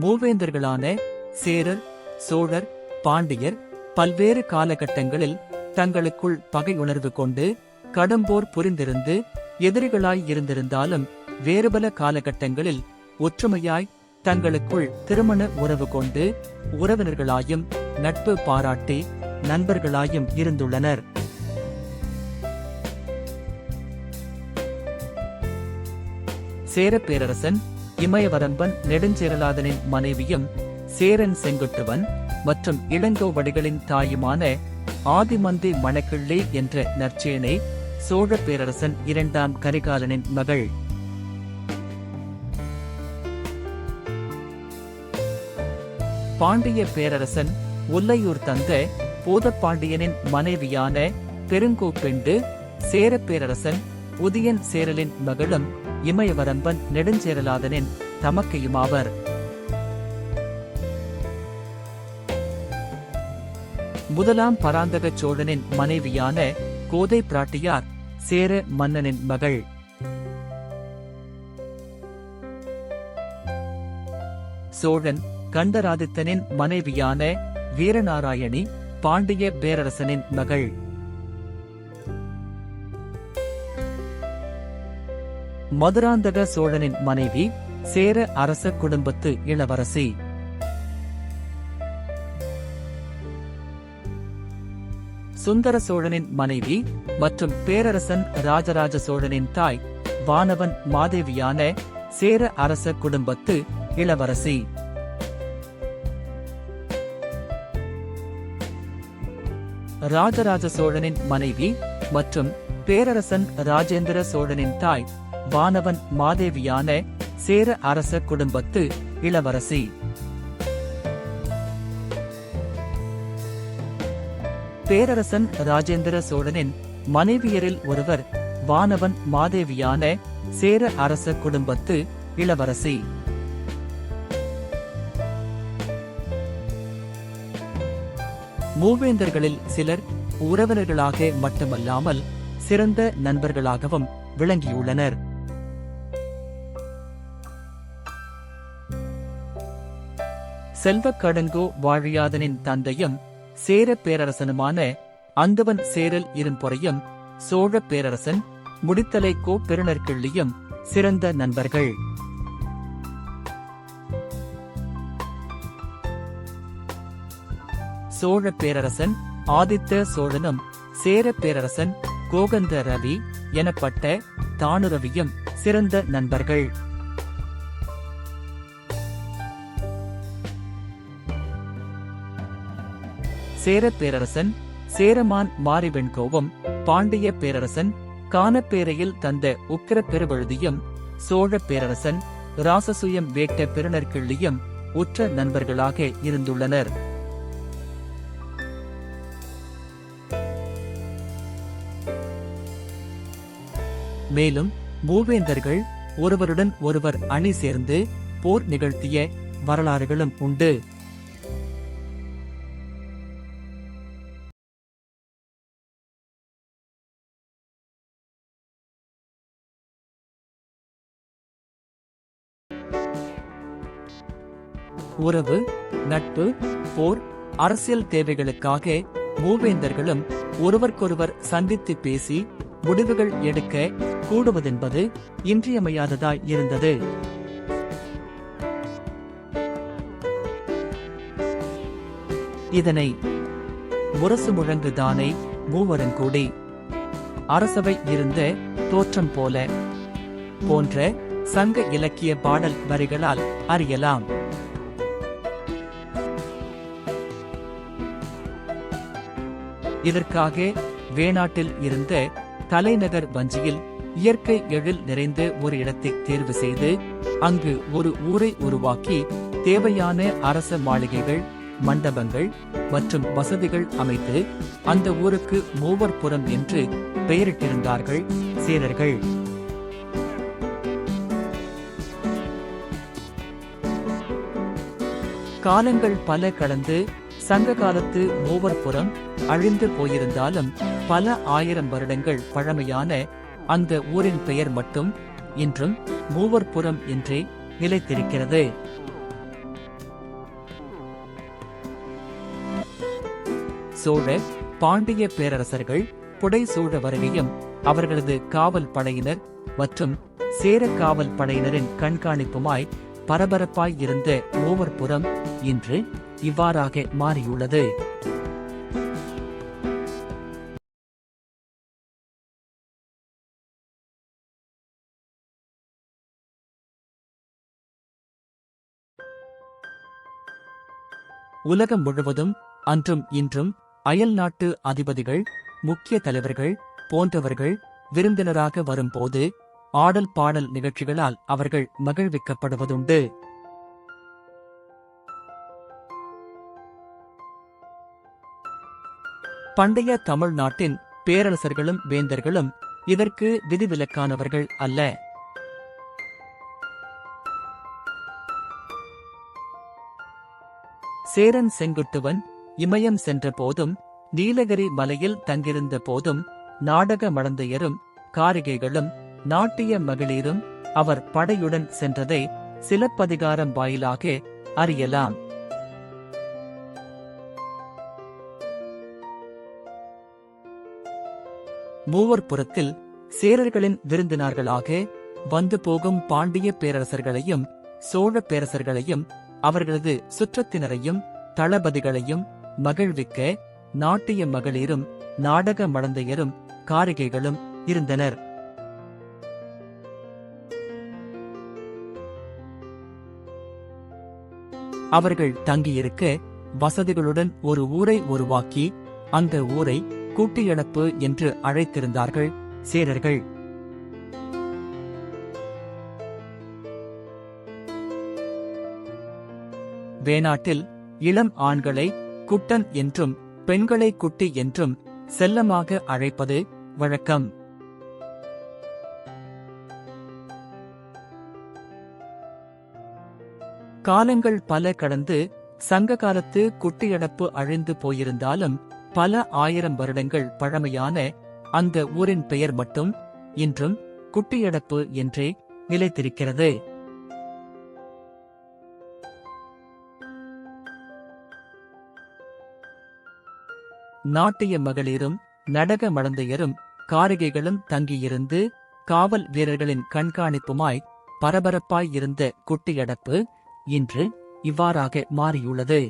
மூவேந்தர்களான சேரர் சோழர் பாண்டியர் பல்வேறு காலகட்டங்களில் தங்களுக்குள் பகையுணர்வு கொண்டு கடம்போர் புரிந்திருந்து எதிரிகளாய் இருந்திருந்தாலும் வேறுபல காலகட்டங்களில் ஒற்றுமையாய் தங்களுக்குள் திருமண உறவு கொண்டு உறவினர்களாயும் நட்பு பாராட்டி நண்பர்களாயும் இருந்துள்ளனர். சேரப் பேரரசன் இமயவரம்பன் நெடுஞ்சேரலாதனின் மனைவியும் சேரன் செங்குட்டுவன் மற்றும் இளங்கோவடிகளின் தாயுமான ஆதிமந்தி மணக்கிள்ளி என்ற நற்சேனை சோழ பேரரசன் இரண்டாம் கரிகாலனின் மகள். பாண்டிய பேரரசன் உல்லையூர் தந்த போதப்பாண்டியனின் மனைவியான பெருங்கோப்பெண்டு சேரப் பேரரசன் உதியன் சேரலின் மகளும் இமயவரம்பன் நெடுஞ்சேரலாதனின் தமக்கையுமாவர் முதலாம் பராந்தக சோழனின் மனைவியான கோதை பிராட்டியார் சேர மன்னனின் மகள். சோழன் கண்டராதித்தனின் மனைவியான வீரநாராயணி பாண்டிய பேரரசனின் மகள். மதுராந்தக சோழனின் மனைவி சேர அரச குடும்பத்து இளவரசி. சுந்தர சோழனின் மனைவி மற்றும் பேரரசன் ராஜராஜ சோழனின் தாய் வானவன் மாதேவியான சேர அரச குடும்பத்து இளவரசி. ராஜராஜ சோழனின் மனைவி மற்றும் பேரரசன் ராஜேந்திர சோழனின் தாய் வானவன் மாதேவியான சேர அரச குடும்பத்து இளவரசி. பேரரசன் ராஜேந்திர சோழனின் மனைவியரில் ஒருவர் வானவன் மாதேவியான சேர அரச குடும்பத்து இளவரசி. மூவேந்தர்களில் சிலர் உறவினர்களாக மட்டுமல்லாமல் சிறந்த நண்பர்களாகவும் விளங்கியுள்ளனர். செல்வக்கடங்கோ வாழியாதனின் தந்தையும் சேர பேரரசனுமான அந்தவன் சேரல் இரும்பொறையும் சோழ பேரரசன் முடித்தலை கோ பெருநற்கிள்ளியும் சிறந்த நண்பர்கள். சோழ பேரரசன் ஆதித்த சோழனும் சேர பேரரசன் கோகந்த ரவி எனப்பட்ட தானுரவியும் சிறந்த நண்பர்கள். சேர பேரரசன் சேரமான் மாரிவெண்கோவும் பாண்டிய பேரரசன் கானப்பேரையில் தந்த உக்கிர பெருவழுதியும் சோழ பேரரசன் ராசசுயம் வேட்ட பெருநற்கிள்ளியம் உற்ற நண்பர்களாக இருந்துள்ளனர். மேலும் மூவேந்தர்கள் ஒருவருடன் ஒருவர் அணி சேர்ந்து போர் நிகழ்த்திய வரலாறுகளும் உண்டு. உறவு நட்பு போர் அரசியல் தேவைகளுக்காக மூவேந்தர்களும் ஒருவருக்கொருவர் சந்தித்து பேசி முடிவுகள் எடுக்க கூடுவதென்பது இன்றியமையாததாய் இருந்தது. இதனை முரசு முழங்கு தானே மூவரங்கூடி அரசவை இருந்த தோற்றம் போல போன்ற சங்க இலக்கிய பாடல் வரிகளால் அறியலாம். இதற்காக வேணாட்டில் இருந்த தலைநகர் வஞ்சியில் இயற்கை எழில் நிறைந்த ஒரு இடத்தை தேர்வு செய்து அங்கு ஒரு ஊரை உருவாக்கி தேவையான அரச மாளிகைகள் மண்டபங்கள் மற்றும் வசதிகள் அமைத்து அந்த ஊருக்கு மூவர்புரம் என்று பெயரிட்டிருந்தார்கள் சேரர்கள். காலங்கள் பல கடந்து சங்க காலத்து மூவர்புறம் அழிந்து போயிருந்தாலும் பல ஆயிரம் வருடங்கள் பழமையான அந்த ஊரின் பெயர் மட்டும் இன்றும் மூவர்புறம் என்றே நிலைத்திருக்கிறது. சோழ பாண்டிய பேரரசர்கள் புடை சூழ வருகையும் அவர்களது காவல் படையினர் மற்றும் சேர காவல் படையினரின் கண்காணிப்புமாய் பரபரப்பாய் இருந்த மூவர்புறம் இன்று இவ்வாறாக மாறியுள்ளது. உலகம் முழுவதும் அன்றும் இன்றும் அயல் நாட்டு அதிபதிகள் முக்கிய தலைவர்கள் போன்றவர்கள் விருந்தினராக வரும்போது ஆடல் பாடல் நிகழ்ச்சிகளால் அவர்கள் மகிழ்விக்கப்படுவதுண்டு. பண்டைய தமிழ்நாட்டின் பேரரசர்களும் வேந்தர்களும் இதற்கு விதிவிலக்கானவர்கள் அல்ல. சேரன் செங்குட்டுவன் இமயம் சென்ற போதும் நீலகிரி மலையில் தங்கியிருந்த போதும் நாடக மடந்தையரும் காரிகைகளும் நாட்டிய மகளிரும் அவர் படையுடன் சென்றதை சிலப்பதிகாரம் வாயிலாக அறியலாம். மூவர் புறத்தில் சேரர்களின் விருந்தினர்களாக வந்து போகும் பாண்டிய பேரரசர்களையும் சோழ பேரரசர்களையும் அவர்களது சுற்றத்தினரையும் தளபதிகளையும் மகிழ்விக்க நாட்டிய மகளிரும் நாடக மடந்தையரும் காரிகைகளும் இருந்தனர். அவர்கள் தங்கியிருக்க வசதிகளுடன் ஒரு ஊரை உருவாக்கி அந்த ஊரை கூட்டியழப்பு என்று அழைத்திருந்தார்கள் சேரர்கள். வேணாட்டில் இளம் ஆண்களை குட்டன் என்றும் பெண்களை குட்டி என்றும் செல்லமாக அழைப்பது வழக்கம். காலங்கள் பல கடந்து சங்க காலத்து குட்டியடப்பு அழிந்து போயிருந்தாலும் பல ஆயிரம் வருடங்கள் பழமையான அந்த ஊரின் பெயர் மட்டும் இன்றும் குட்டியடப்பு என்றே நிலைத்திருக்கிறது. நாட்டிய மகளிரும் நடக மடந்தையரும் காரிகைகளும் தங்கியிருந்து காவல் வீரர்களின் கண்காணிப்புமாய் பரபரப்பாய் இருந்த குட்டியடப்பு இன்று இவ்வாறாக மாறியுள்ளது.